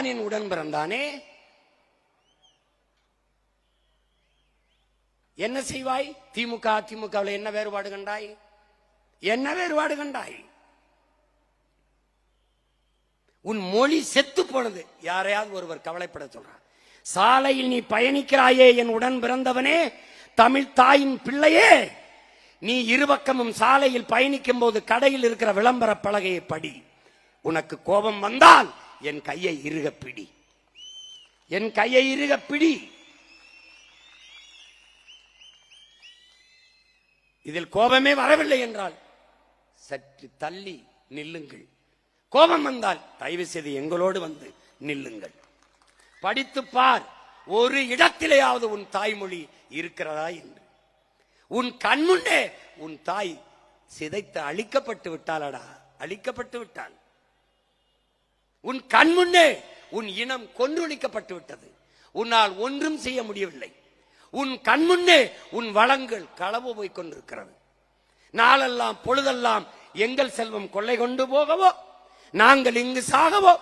தான் உடன் பிறந்தானே என்ன செய்வாய்? திமுக அதிமுகவில் என்ன வேறுபாடு கண்டாய்? என்ன வேறுபாடு கண்டாய்? உன் மொழி செத்து போனது. யாரையாவது ஒருவர் கவலைப்பட சொல்றார். சாலையில் நீ பயணிக்கிறாயே என் உடன் பிறந்தவனே தமிழ் தாயின் பிள்ளையே. நீ இருபக்கமும் சாலையில் பயணிக்கும் போது கடையில் இருக்கிற விளம்பர பலகையை படி. உனக்கு கோபம் வந்தால் என் கையை இருக பிடி. என் கையை இருக பிடி. இதில் கோபமே வரவில்லை என்றால் சற்று தள்ளி நில்லுங்கள். கோபம் வந்தால் தயவு செய்து எங்களோடு வந்து நில்லுங்கள். படித்து பார் ஒரு இடத்திலேயாவது உன் தாய்மொழி இருக்கிறதா என்று. உன் கண்முன்னே உன் தாய் சிதைத்து அழிக்கப்பட்டு விட்டாளடா? அழிக்கப்பட்டு விட்டாள். உன் கண் முன்னே உன் இனம் கொன்றொழிக்கப்பட்டு விட்டது. உன்னால் ஒன்றும் செய்ய முடியவில்லை. உன் கண் முன்னே உன் வளங்கள் களவு போய் கொண்டிருக்கிறது. நாளெல்லாம் பொழுதெல்லாம் எங்கள் செல்வம் கொள்ளை கொண்டு போகவோ நாங்கள் இங்கு சாகவோ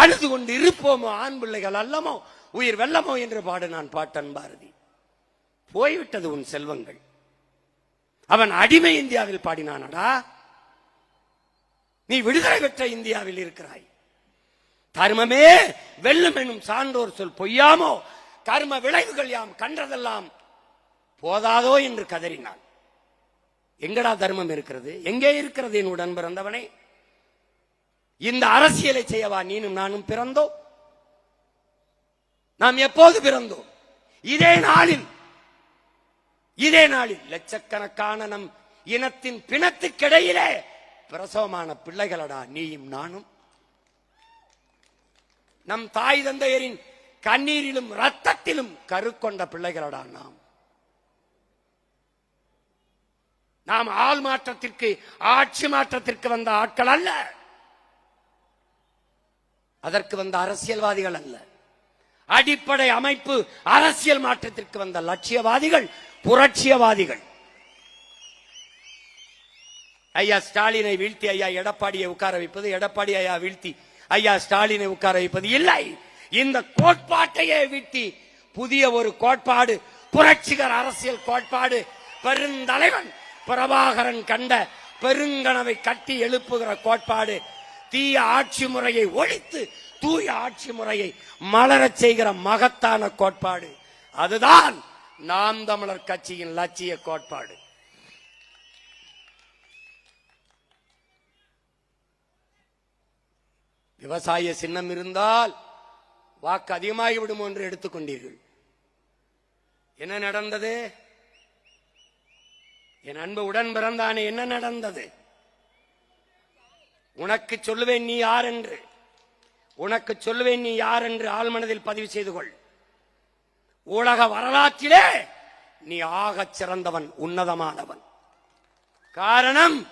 அழுது கொண்டு இருப்போமோ ஆண் பிள்ளைகள் அல்லமோ உயிர் வெல்லமோ என்று பாடு நான் பாட்டன் பாரதி. போய்விட்டது உன் செல்வங்கள். அவன் அடிமை இந்தியாவில் பாடினானடா. நீ விடுதலை பெற்ற இந்தியாவில் இருக்கிறாய். தர்மமே வெல்லும் எனும் சான்றோர் சொல் பொய்யாமோ? கர்ம விளைவுகள் யாம் கண்டதெல்லாம் போதாதோ என்று கதறினான். எங்கடா தர்மம் இருக்கிறது? எங்கே இருக்கிறது என் உடன் பிறந்தவனே? இந்த அரசியலை செய்யவா நீனும் நானும் பிறந்தோ? நாம் எப்போது பிறந்தோம்? இதே நாளில் இதே நாளில் லட்சக்கணக்கான நம் இனத்தின் பிணத்துக்கிடையிலே பிரசவமான பிள்ளைகளடா நீயும் நானும் நம் தாய் தந்தையரின் கண்ணீரிலும் ரத்தத்திலும் கருக்கொண்ட பிள்ளைகளடா நாம். நாம் ஆள் மாற்றத்திற்கு ஆட்சி மாற்றத்திற்கு வந்த ஆட்கள் அல்ல. அதற்கு வந்த அரசியல்வாதிகள் அல்ல. அடிப்படை அமைப்பு அரசியல் மாற்றத்திற்கு வந்த லட்சியவாதிகள் புரட்சியவாதிகள். ஐயா ஸ்டாலினை வீழ்த்தி ஐயா எடப்பாடியை உட்கார வைப்பது எடப்பாடி ஐயா வீழ்த்தி ஐயா ஸ்டாலினை உட்கார வைப்பது இல்லை. இந்த கோட்பாட்டையே விட்டு புதிய ஒரு கோட்பாடு புரட்சிகர அரசியல் கோட்பாடு பெருந்தலைவன் பிரபாகரன் கண்ட பெருங்கனவை கட்டி எழுப்புகிற கோட்பாடு தீய ஆட்சி முறையை ஒழித்து தூய ஆட்சி முறையை மலரச் செய்கிற மகத்தான கோட்பாடு. அதுதான் நாம் தமிழர் கட்சியின் லட்சிய கோட்பாடு. விவசாய சின்னம் இருந்தால் வாக்கு அதிகமாகிவிடும் என்று எடுத்துக்கொண்டீர்கள். என்ன நடந்தது? என் அன்பு உடன் பிறந்தானே என்ன நடந்தது? உனக்கு சொல்லுவேன் நீ யார் என்று. உனக்கு சொல்லுவேன் நீ யார் என்று ஆழ்மனதில் பதிவு செய்து கொள். உலக வரலாற்றிலே நீ ஆகச் சிறந்தவன் உன்னதமானவன். காரணம்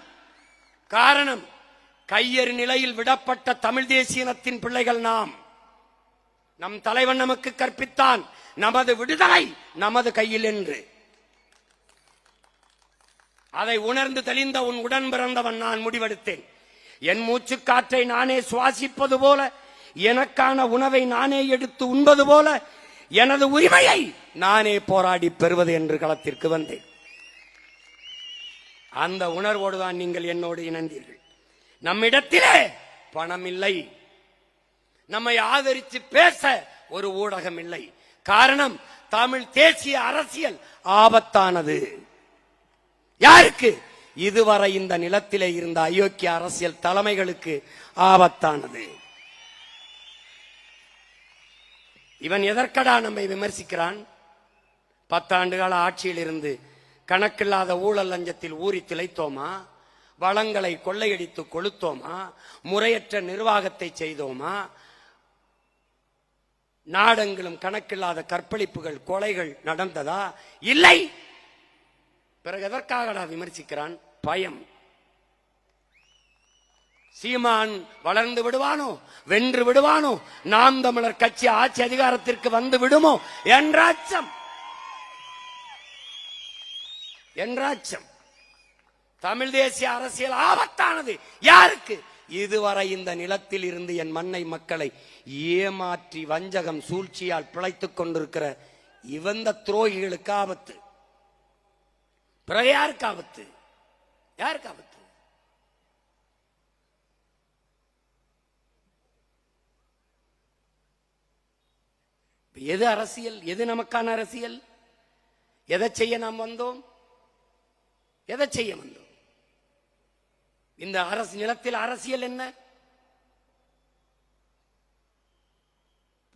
காரணம். கையெறி நிலையில் விடப்பட்ட தமிழ் தேசியனத்தின் பிள்ளைகள் நாம். நம் தலைவன் நமக்கு கற்பித்தான். நமது விடுதலை நமது கையில் என்று. அதை உணர்ந்து தெளிந்த உன் உடன் பிறந்தவன் நான் முடிவெடுத்தேன். என் மூச்சு காற்றை நானே சுவாசிப்பது போல எனக்கான உணவை நானே எடுத்து உண்பது போல எனது உரிமையை நானே போராடி பெறுவது என்று களத்திற்கு வந்தேன். அந்த உணர்வோடு தான் நீங்கள் என்னோடு இணைந்தீர்கள். நம்மிடத்திலே பணம் இல்லை நம்மை ஆதரித்து பேச ஒரு ஊடகம் இல்லை காரணம் தமிழ் தேசிய அரசியல் ஆபத்தானது. யாருக்கு? இதுவரை இந்த நிலத்திலே இருந்த அயோக்கிய அரசியல் தலைமைகளுக்கு ஆபத்தானது. இவன் எதற்கடா நம்மை விமர்சிக்கிறான்? பத்தாண்டு கால ஆட்சியில் இருந்து கணக்கில்லாத ஊழல் லஞ்சத்தில் ஊறி திளைத்தோமா? வளங்களை கொள்ளையடித்து கொளுத்தோமா? முறையற்ற நிர்வாகத்தை செய்தோமா? நாடெங்கிலும் கணக்கில்லாத கற்பழிப்புகள் கொலைகள் நடந்ததா? இல்லை! பிறகு எதற்காகடா விமர்சிக்கிறான்? பயம். சீமான் வளர்ந்து விடுவானோ? வென்று விடுவானோ? நாம் தமிழர் கட்சி ஆட்சி அதிகாரத்திற்கு வந்து விடுமோ? என்ற அச்சம். என்ற அச்சம். தமிழ் தேசிய அரசியல் ஆபத்தானது. யாருக்கு? இதுவரை இந்த நிலத்தில் இருந்து என் மண்ணை மக்களை ஏமாற்றி வஞ்சகம் சூழ்ச்சியால் பிழைத்துக் கொண்டிருக்கிற இவந்த துரோகிகளுக்கு ஆபத்து. பிறகு யாருக்கு ஆபத்து? யாருக்கு ஆபத்து? எது அரசியல்? எது நமக்கான அரசியல்? எதை செய்ய நாம் வந்தோம்? எதை செய்ய வந்தோம்? இந்த அரசு நிலத்தில் அரசியல் என்ன?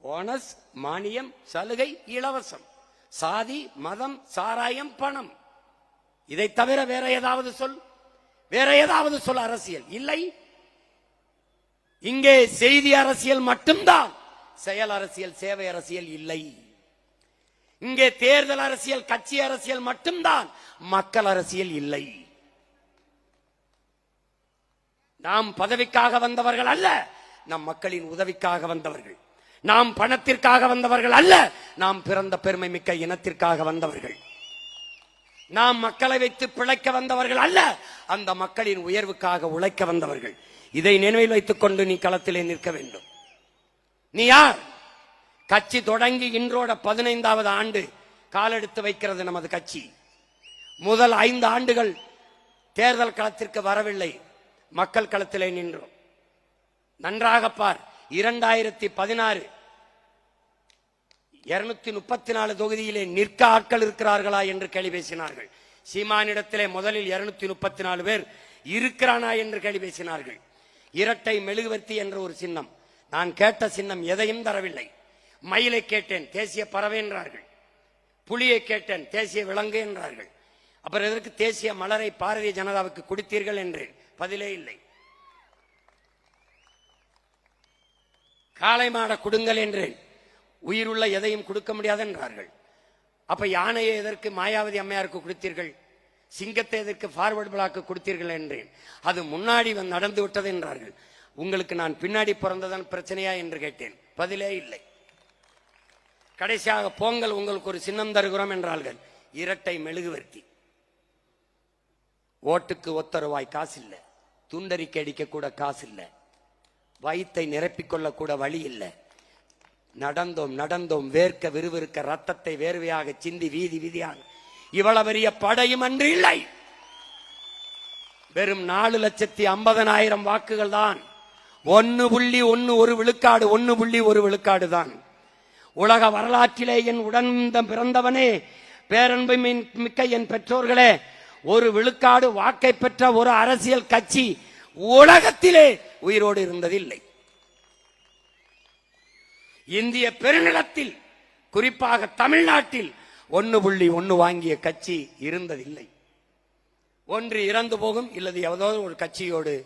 போனஸ் மானியம் சலுகை இலவசம். சாதி மதம் சாராயம் பணம். இதை தவிர வேற ஏதாவது சொல்? வேற ஏதாவது சொல் அரசியல்? இல்லை. இங்கே செய்தி அரசியல் மட்டும்தான். செயல் அரசியல் சேவை அரசியல் இல்லை. இங்கே தேர்தல் அரசியல் கட்சி அரசியல் மட்டும்தான். மக்கள் அரசியல் இல்லை. நாம் பதவிக்காக வந்தவர்கள் அல்ல நம் மக்களின் உதவிக்காக வந்தவர்கள். நாம் பணத்திற்காக வந்தவர்கள் அல்ல நாம் பிறந்த பெருமை மிக்க இனத்திற்காக வந்தவர்கள். நாம் மக்களை வைத்து பிழைக்க வந்தவர்கள் அல்ல அந்த மக்களின் உயர்வுக்காக உழைக்க வந்தவர்கள். இதை நினைவில் வைத்துக் கொண்டு நீ களத்திலே நிற்க வேண்டும். நீ யார்? கட்சி தொடங்கி இன்றோட பதினைந்தாவது ஆண்டு காலெடுத்து வைக்கிறது நமது கட்சி. முதல் ஐந்து ஆண்டுகள் தேர்தல் களத்திற்கு வரவில்லை. மக்கள் களத்திலே நின்றோம். நன்றாக பார். இரண்டாயிரத்தி பதினாறு இருநூத்தி முப்பத்தி நாலு தொகுதியிலே நிற்க ஆட்கள் இருக்கிறார்களா என்று கேள்வி பேசினார்கள். சீமானிடத்திலே முதலில் இருநூத்தி முப்பத்தி நாலு பேர் இருக்கிறானா என்று கேள்வி பேசினார்கள். இரட்டை மெழுகுவர்த்தி என்ற ஒரு சின்னம். நான் கேட்ட சின்னம் எதையும் தரவில்லை. மயிலை கேட்டேன் தேசிய பறவை என்றார்கள். புலியை கேட்டேன் தேசிய விலங்கு என்றார்கள். அப்புறம் எதற்கு தேசிய மலரை பாரதிய ஜனதாவுக்கு கொடுத்தீர்கள் என்றேன். பதிலே இல்லை. காளை மாட கொடுங்கள் என்றேன். உயிருள்ள எதையும் கொடுக்க முடியாது என்றார்கள். அப்ப யானையை எதற்கு மாயாவதி அம்மையாருக்கு கொடுத்தீர்கள்? சிங்கத்தை எதற்கு ஃபார்வர்டு பிளாக்கு கொடுத்தீர்கள் என்றேன். அது முன்னாடி வந்து நடந்து விட்டது என்றார்கள். உங்களுக்கு நான் பின்னாடி பிறந்ததான் பிரச்சனையா என்று கேட்டேன். பதிலே இல்லை. கடைசியாக போங்கள் உங்களுக்கு ஒரு சின்னம் தருகிறோம் என்றார்கள். இரட்டை மெழுகுவர்த்தி. ஓட்டுக்கு ஒத்தருவாய் காசு இல்லை துண்டறிக்கை அடிக்க கூட காசு இல்லை வயிற்றை நிரப்பிக்கொள்ள கூட வழி இல்லை. நடந்தோம் நடந்தோம் வேர்க்க விறுவிறுக்க ரத்தத்தை வேர்வையாக சிந்தி வீதி வீதியாக. இவ்வளவு பெரிய படையும் அன்று இல்லை. வெறும் நாலு லட்சத்தி ஐம்பதனாயிரம் வாக்குகள் தான். ஒன்னு புள்ளி ஒன்னு ஒரு விழுக்காடு ஒன்னு புள்ளி ஒரு விழுக்காடு தான். உலக வரலாற்றிலே என் உடன் பிறந்தவனே பேரன்பு மின்- மிக்க என் பெற்றோர்களே ஒரு விழுக்காடு வாக்கை பெற்ற ஒரு அரசியல் கட்சி உலகத்திலே உயிரோடு இருந்ததில்லை. இந்திய பெருநிலத்தில் குறிப்பாக தமிழ்நாட்டில் ஒன்னு புள்ளி ஒன்னு வாங்கிய கட்சி இருந்ததில்லை. ஒன்று இறந்து போகும் இல்லது ஏதோ ஒரு கட்சியோடு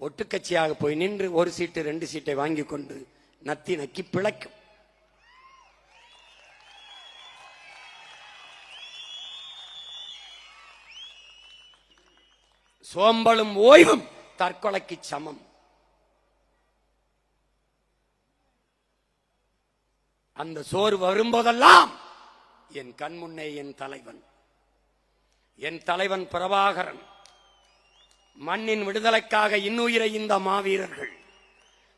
ஒட்டுக்கட்சியாக போய் நின்று ஒரு சீட்டு ரெண்டு சீட்டை வாங்கி கொண்டு நத்தி நக்கி பிழைக்கும். சோம்பலும் ஓய்வும் தற்கொலைக்கு சமம். அந்த சோறு வரும்போதெல்லாம் என் கண் முன்னே என் தலைவன். என் தலைவன் பிரபாகரன். மண்ணின் விடுதலைக்காக இன்னுயிரை இந்த மாவீரர்கள்.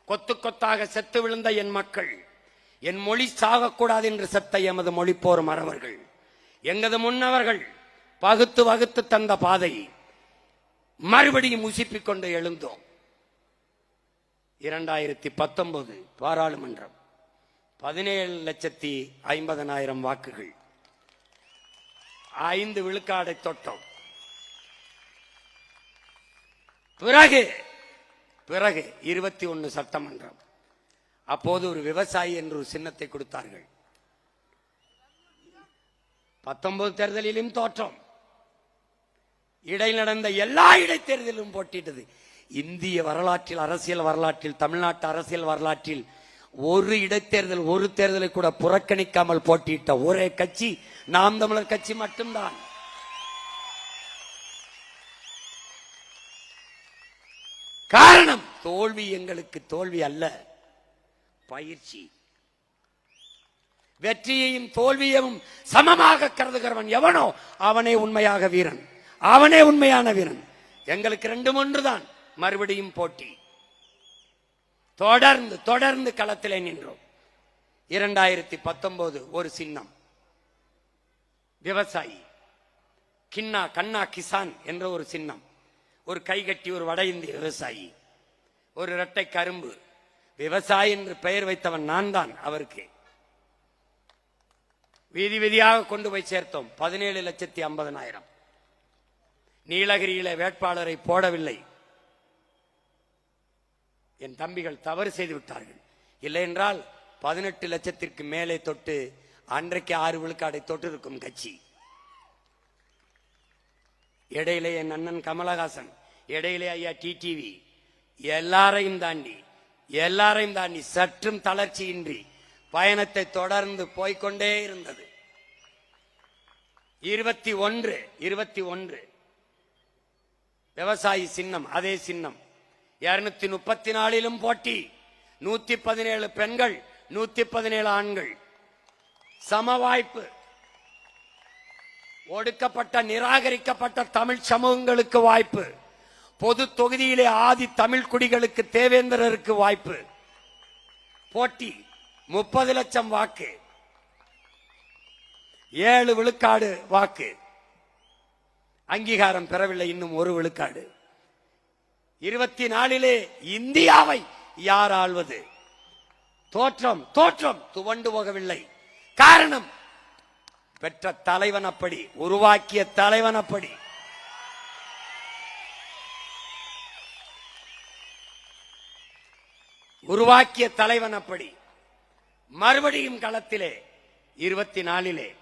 கொத்து கொத்தாக செத்து விழுந்த என் மக்கள். என் மொழி சாகக்கூடாது என்று செத்த எமது மொழிப்போர் மறவர்கள். எங்கது முன்னவர்கள் பகுத்து வகுத்து தந்த பாதை. மறுபடியும் உசிப்பிக் கொண்டு எழுந்தோம். இரண்டாயிரத்தி பத்தொன்பது பாராளுமன்றம். பதினேழு லட்சத்தி ஐம்பதனாயிரம் வாக்குகள். ஐந்து விழுக்காடை தொட்டோம். பிறகு பிறகு இருபத்தி ஒன்னு சட்டமன்றம். அப்போது ஒரு விவசாயி என்று ஒரு சின்னத்தை கொடுத்தார்கள். பத்தொன்பது தேர்தலிலும் தோற்றம். இடை நடந்த எல்லா இடைத்தேர்தலும் போட்டிட்டது. இந்திய வரலாற்றில் அரசியல் வரலாற்றில் தமிழ்நாட்டு அரசியல் வரலாற்றில் ஒரு இடைத்தேர்தல் ஒரு தேர்தலை கூட புறக்கணிக்காமல் போட்டியிட்ட ஒரே கட்சி நாம் தமிழர் கட்சி மட்டும்தான். காரணம் தோல்வி எங்களுக்கு தோல்வி அல்ல பயிற்சி. வெற்றியையும் தோல்வியையும் சமமாக கருதுகிறவன் எவனோ அவனே உண்மையாக வீரன். அவனே உண்மையான வீரன். எங்களுக்கு ரெண்டும் ஒன்றுதான். மறுபடியும் போட்டி. தொடர்ந்து தொடர்ந்து களத்திலே நின்றோம். இரண்டாயிரத்தி பத்தொன்பது ஒரு சின்னம். விவசாயி. கிண்ணா கண்ணா கிசான் என்ற ஒரு சின்னம். ஒரு கைகட்டி ஒரு வட இந்திய விவசாயி. ஒரு இரட்டை கரும்பு. விவசாயி என்று பெயர் வைத்தவன் நான் தான் அவருக்கு. வீதி வீதியாக கொண்டு போய் சேர்த்தோம். பதினேழு லட்சத்தி ஐம்பதனாயிரம். நீலகிரியில வேட்பாளரை போடவில்லை. என் தம்பிகள் தவறு செய்து விட்டார்கள். இல்லை என்றால் பதினெட்டு லட்சத்திற்கு மேலே தொட்டு அன்றைக்கு ஆறு விழுக்காடை தொட்டிருக்கும் கட்சி. இடையிலே என் அண்ணன் கமலஹாசன் இடையிலே ஐயா டிடிவி எல்லாரையும் தாண்டி எல்லாரையும் தாண்டி சற்றும் தளர்ச்சியின்றி பயணத்தை தொடர்ந்து போய்க்கொண்டே இருந்தது. இருபத்தி ஒன்று இருபத்தி ஒன்று விவசாயி சின்னம் அதே சின்னம். இருநூத்தி முப்பத்தி நாலிலும் போட்டி. நூத்தி பதினேழு பெண்கள் நூத்தி பதினேழு ஆண்கள். சம வாய்ப்பு ஒடுக்கப்பட்ட நிராகரிக்கப்பட்ட தமிழ் சமூகங்களுக்கு வாய்ப்பு. பொது தொகுதியிலே ஆதி தமிழ் குடிகளுக்கு தேவேந்திரருக்கு வாய்ப்பு. போட்டி முப்பது லட்சம் வாக்கு. ஏழு விழுக்காடு வாக்கு. அங்கீகாரம் பெறவில்லை இன்னும் ஒரு விழுக்காடு. இருபத்தி நாலிலே இந்தியாவை யார் ஆள்வது? தோற்றம் தோற்றம் துவண்டு போகவில்லை. காரணம் பெற்ற தலைவன் அப்படி உருவாக்கிய தலைவன் அப்படி. உருவாக்கிய தலைவன் அப்படி. மறுபடியும் களத்திலே இருபத்தி நாலிலே